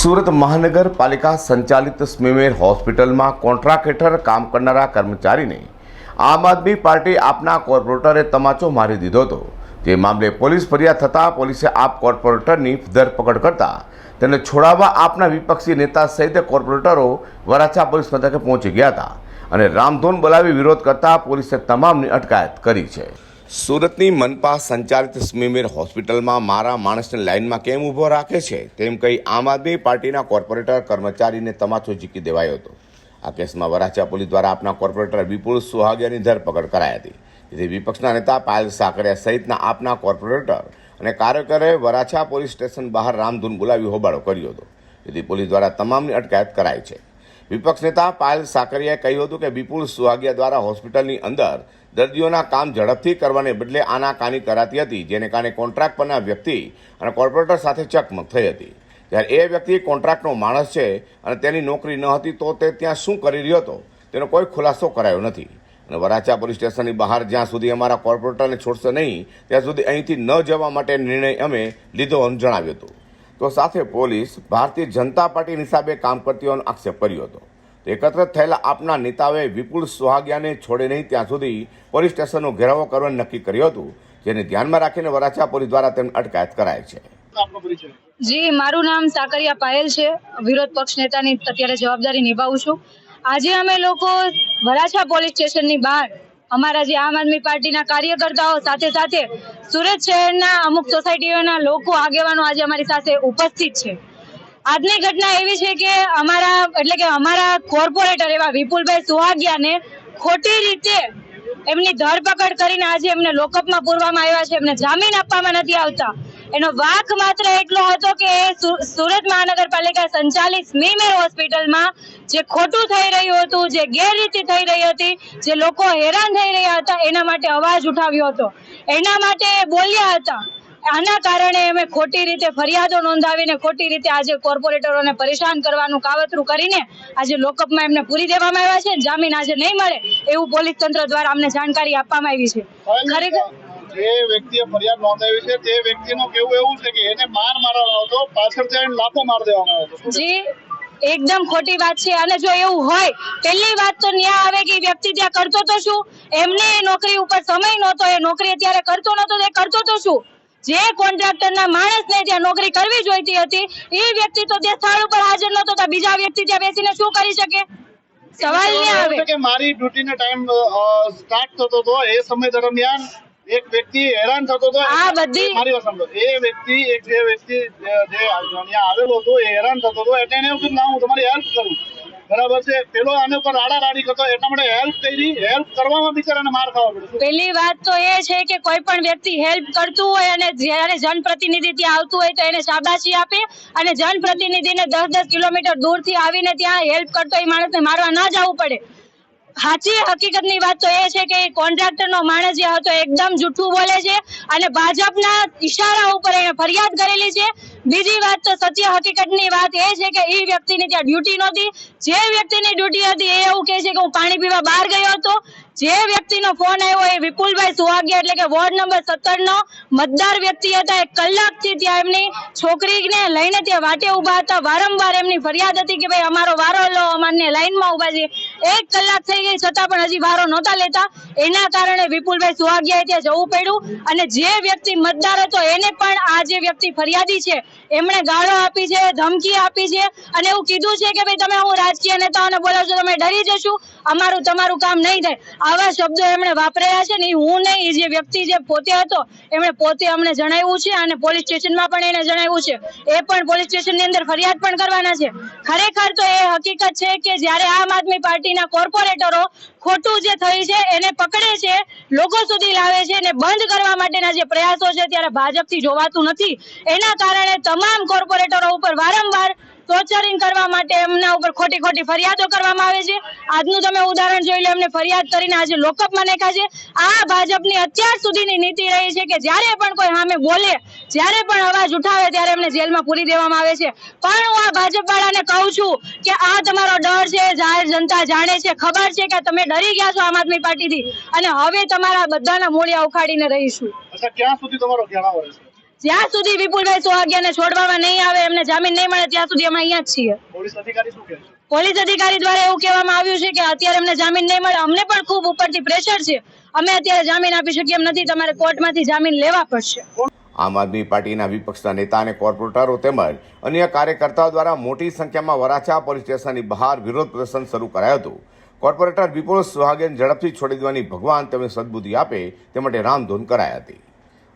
સુરત મહાનગરપાલિકા સંચાલિત સ્મીમેર હોસ્પિટલમાં કોન્ટ્રાક્ટ હેઠળ કામ કરનારા કર્મચારીને આમ આદમી પાર્ટી આપના કોર્પોરેટરે તમાચો મારી દીધો હતો. જે મામલે પોલીસ ફરિયાદ થતાં પોલીસે આપ કોર્પોરેટરની ધરપકડ કરતા તેને છોડાવવા આપના વિપક્ષી નેતા સહિત કોર્પોરેટરો વરાછા પોલીસ મથકે પહોંચી ગયા હતા અને રામધૂન બોલાવી વિરોધ કરતા પોલીસે તમામની અટકાયત કરી છે. સુરતની મનપા સંચાલિત સ્મીમેર હોસ્પિટલમાં મારા માણસને લાઇનમાં કેમ ઊભો રાખે છે? તેમ કહી આમ આદમી પાર્ટીના કોર્પોરેટર કર્મચારીને તમાચો ઝીકી દેવાયો હતો. આ કેસમાં વરાછા પોલીસ દ્વારા આપના કોર્પોરેટર વિપુલ સુહાગિયાની ધરપકડ કરાઈ હતી. જેથી વિપક્ષના નેતા પાયલ સાકરિયા સહિતના આપના કોર્પોરેટર અને કાર્યકરે વરાછા પોલીસ સ્ટેશન બહાર રામધૂન બોલાવી હોબાળો કર્યો હતો. જેથી પોલીસ દ્વારા તમામની અટકાયત કરાઈ છે. વિપક્ષ નેતા પાયલ સાકરિયાએ કહ્યું હતું કે વિપુલ સુહાગિયા દ્વારા હોસ્પિટલની અંદર દર્દીઓના કામ ઝડપથી કરવાને બદલે આનાકાની કરાતી હતી, જેને કારણે કોન્ટ્રાક્ટ પરના વ્યક્તિ અને કોર્પોરેટર સાથે ચકમક થઈ હતી. જ્યારે એ વ્યક્તિ કોન્ટ્રાક્ટનો માણસ છે અને તેની નોકરી ન હતી, તો તે ત્યાં શું કરી રહ્યો હતો? તેનો કોઈ ખુલાસો કરાયો નથી. અને વરાછા પોલીસ સ્ટેશનની બહાર જ્યાં સુધી અમારા કોર્પોરેટરને છોડશે નહીં, ત્યાં સુધી અહીંથી ન જવા માટે નિર્ણય અમે લીધો જણાવ્યું હતું. તો સાથે પોલીસ ભારતીય જનતા પાર્ટી હિસાબે કામ કરતી હોવાનો આક્ષેપ કર્યો હતો. એકત્ર થયેલા આપના નેતાઓએ વિપુલ સોહાગિયાને છોડે નહીં ત્યાં સુધી પોલીસ સ્ટેશનનો ઘેરાવો કરવાનું નક્કી કર્યું હતું, જેને ધ્યાનમાં રાખીને વરાછા પોલીસ દ્વારા તેમને અટકાયત કરાઈ છે. જી, મારું નામ સાકરિયા પાયલ છે. વિરોધ પક્ષ નેતાની અત્યારે જવાબદારી નિભાવું છું. આજે અમે લોકો વરાછા પોલીસ સ્ટેશનની બહાર અમારા જે આમ આદમી પાર્ટીના કાર્યકર્તાઓ સાથે સાથે સુરત શહેરના અમુક સોસાયટીઓના લોકો, આગેવાનો આજે અમારી સાથે ઉપસ્થિત છે. આજની ઘટના એવી છે કે અમારા, એટલે કે અમારા કોર્પોરેટર એવા વિપુલભાઈ સુહાગિયાને ખોટી રીતે એમની ધરપકડ કરીને આજે એમને લોકઅપમાં પૂરવામાં આવ્યા છે. એમને જામીન આપવામાં નથી આવતા. એનો વાક માત્ર એટલો હતો કે સુરત મહાનગરપાલિકા સંચાલિત સ્મીમેર હોસ્પિટલમાં જે ખોટું થઈ રહ્યું હતું, જે ગેરરીતિ થઈ રહી હતી, જે લોકો હેરાન થઈ રહ્યા હતા, એના માટે અવાજ ઉઠાવ્યો હતો. એના માટે બોલ્યા હતા. આના કારણે અમે ખોટી રીતે ફરિયાદો નોંધાવીને ખોટી રીતે આજે કોર્પોરેટરોને પરેશાન કરવાનું કાવતરું કરીને આજે લોકઅપમાં એમને પૂરી દેવામાં આવ્યા છે. જામીન આજે નહીં મળે એવું પોલીસ તંત્ર દ્વારા અમને જાણકારી આપવામાં આવી છે. ખરેખર જે વ્યક્તિએ ફરિયાદ નોંધાવી છે તે વ્યક્તિનું કેવું એવું છે કે એને માર મારવાનો હતો પાછળથી આવીને લાફો માર દેવામાં આવ્યો જી એકદમ ખોટી વાત છે. અને જો એવું હોય પહેલી વાત તો ન્યા આવે કે વ્યક્તિ ત્યાં કરતો તો શું? એમને નોકરી ઉપર સમય નહોતો એ નોકરી અત્યારે કરતો નહોતો તો એ કરતો તો શું? જે કોન્ટ્રાક્ટરના માણસને ત્યાં નોકરી કરવી જોઈતી હતી એ વ્યક્તિ તો તે સ્થળ ઉપર હાજર નતો તો બીજા વ્યક્તિ ત્યાં બેસીને શું કરી શકે? સવાલ નહીં આવે. કે મારી ડ્યુટીનો ટાઈમ સ્ટાર્ટ થતો હતો એ સમય દરમિયાન એક વ્યક્તિ હેરાન થતો હતો આ બધી- મારી વાત સાંભળો. એ વ્યક્તિ એક જે વ્યક્તિ જે જે અહીંયા આવેલો હતો એ હેરાન થતો હતો એટલે એને એવું કીધું ના હું તમારી હેલ્પ કરું. બરાબર છે. પેલો આને પર રાડા રાડી કરતો. એટલા માટે હેલ્પ કરી. હેલ્પ કરવામાં બિચારાને માર ખાવા પડ્યો પહેલી વાત તો એ છે કે કોઈ પણ વ્યક્તિ હેલ્પ કરતું હોય અને જ્યારે જનપ્રતિનિધિ ત્યાં આવતું હોય તો એને શાબાશી આપે અને જનપ્રતિનિધિને દસ દસ કિલોમીટર દૂરથી આવીને ત્યાં હેલ્પ કરતો એ માણસને મારવા ના જવું પડે. સાચી હકીકતની વાત તો એ છે કે કોન્ટ્રાક્ટરનો માણસ જે હતો એકદમ જૂઠું બોલે છે અને ભાજપના ઈશારા ઉપર એને ફરિયાદ કરેલી છે. બીજી વાત તો સત્ય હકીકતની વાત એ છે કે એ વ્યક્તિની ત્યાં ડ્યુટી નહોતી. જે વ્યક્તિની ડ્યુટી હતી એ એવું કહે છે કે હું પાણી પીવા બહાર ગયો હતો. જે વ્યક્તિનો ફોન આવ્યો એ વિપુલભાઈ સુહાગિયા એટલે કે વોર્ડ નંબર સત્તર નો મતદાર વ્યક્તિ હતા. એક કલાકથી ત્યાં એમની છોકરીને લઈને ત્યાં વાટે ઊભા હતા. વારંવાર એમની ફરિયાદ હતી કે ભાઈ અમારો વારો લો, અમારને લાઈનમાં ઊભા છે. એક કલાક થઈ ગઈ છતાં પણ હજી વારો નહોતા લેતા. એના કારણે વિપુલભાઈ સુહાગિયાએ ત્યાં જવું પડ્યું અને જે વ્યક્તિ મતદાર હતો એને પણ આ જે વ્યક્તિ ફરિયાદી છે, એમણે ગાળો આપી છે, ધમકી આપી છે અને એવું કીધું છે કે ભાઈ, તમે હું રાજકીય નેતાઓને બોલાવ છો તમે ડરી જશું અમારું તમારું કામ નહીં થાય. આવા શબ્દો એમણે વાપરેલા છે ને હું નહીં જે વ્યક્તિ જે પોતે હતો, એમણે પોતે અમને જણાવ્યું છે અને પોલીસ સ્ટેશનમાં પણ એને જણાવ્યું છે. એ પણ પોલીસ સ્ટેશનની અંદર ફરિયાદ પણ કરવાના છે. ખરેખર તો એ હકીકત છે કે જ્યારે આમ આદમી પાર્ટીના કોર્પોરેટરો ખોટું જે થયું છે, એને પકડે છે, લોકો સુધી લાવે છે અને બંધ કરવા માટેના જે પ્રયાસો છે, ત્યારે ભાજપથી જોવાતું નથી. એના કારણે તમામ કોર્પોરેટરો ઉપર વારંવાર ટોર્ચરિંગ કરવા માટે એમના ઉપર ખોટી ખોટી ફરિયાદો કરવામાં આવે છે. આજનું તમે ઉદાહરણ જોઈ લો, એમને ફરિયાદ કરીને આજે લોકઅપમાં નાખ્યા છે. આ ભાજપની અત્યાર સુધીની નીતિ રહી છે કે જ્યારે પણ કોઈ સામે બોલે, જ્યારે પણ અવાજ ઉઠાવે, ત્યારે એમને જેલમાં પૂરી દેવામાં આવે છે. પણ હું આ ભાજપ વાળાને કહું છું કે આ તમારો ડર છે, જાહેર જનતા જાણે છે, ખબર છે કે તમે ડરી ગયા છો આમ આદમી પાર્ટીથી. અને હવે તમારા બધાના મૂળિયા ઉખાડીને રહીશું. ક્યાં સુધી તમારો ઘેરાવો રહેશે? જ્યાં સુધી વિપુલભાઈ સોહાગિયાને છોડવામાં નહીં આવે એમને જામીન નહીં મળે ત્યાં સુધી અમે અહીંયા જ છીએ. પોલીસ અધિકારી શું કહે છે? પોલીસ અધિકારી દ્વારા એવું કહેવામાં આવ્યું છે કે અત્યારે અમને જામીન નહીં મળે. અમને પણ ખૂબ ઉપરથી પ્રેશર છે. અમે અત્યારે જામીન આપી શકીએ એમ નથી. તમારે કોર્ટમાંથી જામીન લેવા પડશે. આમ આદમી પાર્ટીના વિપક્ષના નેતા અને કોર્પોરેટરો તેમજ અન્ય કાર્યકર્તાઓ દ્વારા મોટી સંખ્યામાં વરાછા પોલીસ સ્ટેશનની બહાર વિરોધ પ્રદર્શન શરૂ કરાયું હતું. કોર્પોરેટર વિપુલ સુહાગેન ઝડપથી છોડી દેવાની ભગવાન તેમને સદબુદ્ધિ આપે તે માટે રામધૂન કરાઈ હતી.